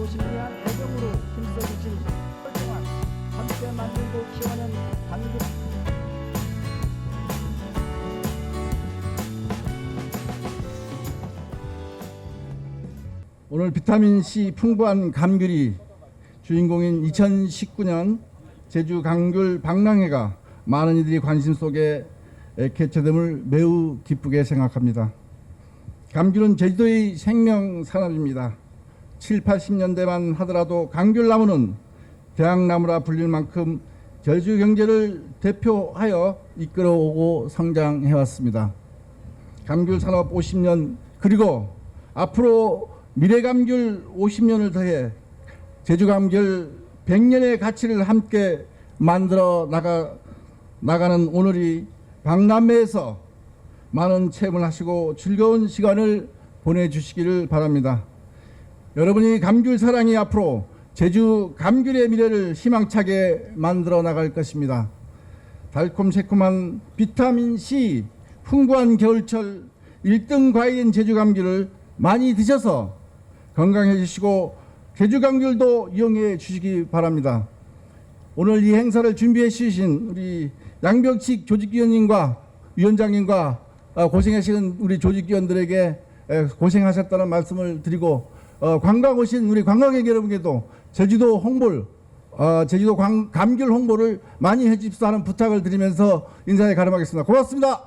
소신이한 애정으로 힘써주신 훌륭한 함께 만들고 키워낸 강국 오늘 비타민C 풍부한 감귤이 주인공인 2019년 제주 강귤 박랑회가 많은 이들이 관심 속에 개최됨을 매우 기쁘게 생각합니다. 감귤은 제주도의 생명 산업입니다. 7, 80년대만 하더라도 감귤나무는 대학나무라 불릴 만큼 제주 경제를 대표하여 이끌어오고 성장해왔습니다. 감귤 산업 50년 그리고 앞으로 미래 감귤 50년을 더해 제주 감귤 100년의 가치를 함께 만들어 나가 나가는 오늘이 박람회에서 많은 체험을 하시고 즐거운 시간을 보내주시기를 바랍니다. 여러분이 감귤 사랑이 앞으로 제주 감귤의 미래를 희망차게 만들어 나갈 것입니다. 달콤 새콤한 비타민 C 풍부한 겨울철 1등 과일인 제주 감귤을 많이 드셔서 건강해지시고 제주 감귤도 이용해 주시기 바랍니다. 오늘 이 행사를 준비해 주신 우리 양병식 조직위원님과 위원장님과 어, 고생하시는 우리 조직위원들에게 에, 고생하셨다는 말씀을 드리고 어, 관광 오신 우리 관광객 여러분께도 제주도 홍보를 어, 제주도 관- 감귤 홍보를 많이 해주십사 하는 부탁을 드리면서 인사에 가름하겠습니다. 고맙습니다.